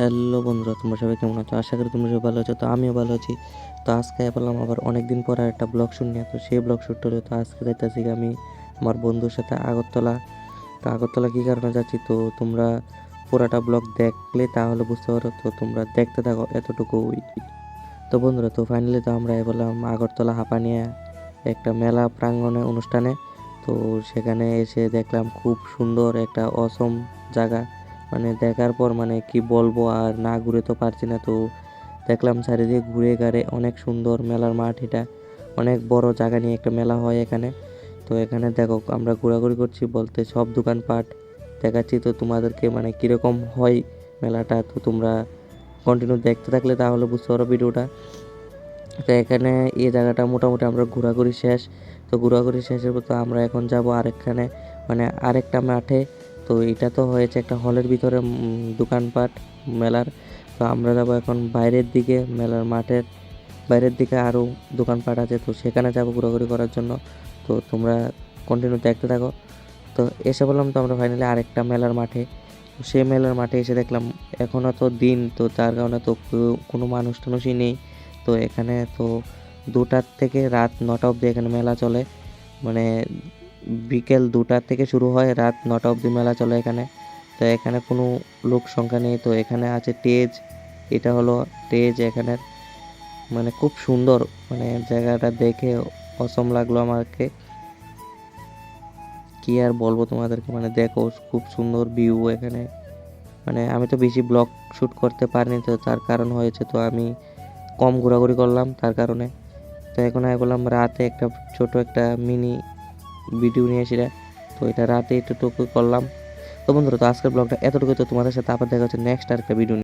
Hello বন্ধুরা, তোমরা সবাই কেমন আছো? আশা করি তোমরা সবাই ভালো আছো। তো আমিও ভালো আছি। তো আজকে পেলাম আবার অনেক দিন পর আর একটা ব্লগ শুট নিয়ে, তো সেই ব্লগ শ্যুট হলো, তো আজকে যাইতেছি আমি আমার বন্ধুর সাথে আগরতলা। তো আগরতলা কী কারণে যাচ্ছি? তো তোমরা পুরাটা ব্লগ দেখলে তাহলে বুঝতে পারো, তো তোমরা দেখতে থাকো এতটুকুই। তো বন্ধুরা, তো ফাইনালি তো আমরা বললাম আগরতলা হাঁপানিয়া একটা মেলা প্রাঙ্গণে, অনুষ্ঠানে। তো সেখানে এসে দেখলাম খুব সুন্দর একটা অসম জায়গা। মানে দেখার পর মানে কি বলব আর না ঘুরে তো পারছি না। তো দেখলাম চারিদিকে ঘুরে গাড়ে অনেক সুন্দর মেলার মাঠ এটা। অনেক বড় জায়গা নিয়ে একটা মেলা হয় এখানে। তো এখানে দেখো আমরা ঘোরাঘুরি করছি বলতে সব দোকানপাট। দেখাচ্ছি তো তোমাদেরকে মানে কীরকম হয় মেলাটা। তো তোমরা কন্টিনিউ দেখতে থাকলে তাহলে বুঝতে পারো ভিডিওটা। তো এখানে এই জায়গাটা মোটামুটি আমরা ঘোরাঘুরি শেষ। তো ঘোরাঘুরি শেষের পর তো আমরা এখন যাব আরেকখানে মানে আরেকটা মাঠে। তো এটা তো হয়েছে একটা হলের ভিতরে দোকানপাট, মেলার। তো আমরা যাব এখন বাইরের দিকে, মেলার মাঠের বাইরের দিকে আরও দোকানপাট আছে, তো সেখানে যাব ঘোরাঘুরি করার জন্য। তো তোমরা কন্টিনিউ দেখতে থাকো। তো এসে বললাম তো আমরা ফাইনালি আরেকটা মেলার মাঠে। সেই মেলার মাঠে এসে দেখলাম এখনও তো দিন, তো তার কারণে তো কোনো মানুষ টানুষই নেই। তো এখানে তো দুটার থেকে রাত নটা অবধি এখানে মেলা চলে। মানে বিকেল দুটার থেকে শুরু হয়, রাত নটা অবধি মেলা চলে এখানে। তো এখানে কোনো লোক সংখ্যা নেই। তো এখানে আছে টেজ এটা হলো টেজ এখানের। মানে খুব সুন্দর মানে জায়গাটা দেখে অসম লাগল আমাকে। কি আর বলব তোমাদেরকে? মানে দেখো, খুব সুন্দর ভিউ এখানে। মানে আমি তো বেশি ব্লগ শ্যুট করতে পারিনি, তো তার কারণ হয়েছে তো আমি কম ঘোরাঘুরি করলাম তার কারণে। তো এখন আমি বললাম রাতে একটা ছোট একটা মিনি ভিডিও নিয়ে এসে তো এটা রাতে একটুটুকু করলাম। তো বন্ধুরা, তো আজকের ব্লগটা এতটুকু তো তোমাদের সাথে আবার দেখা হচ্ছে নেক্সট আর একটা ভিডিও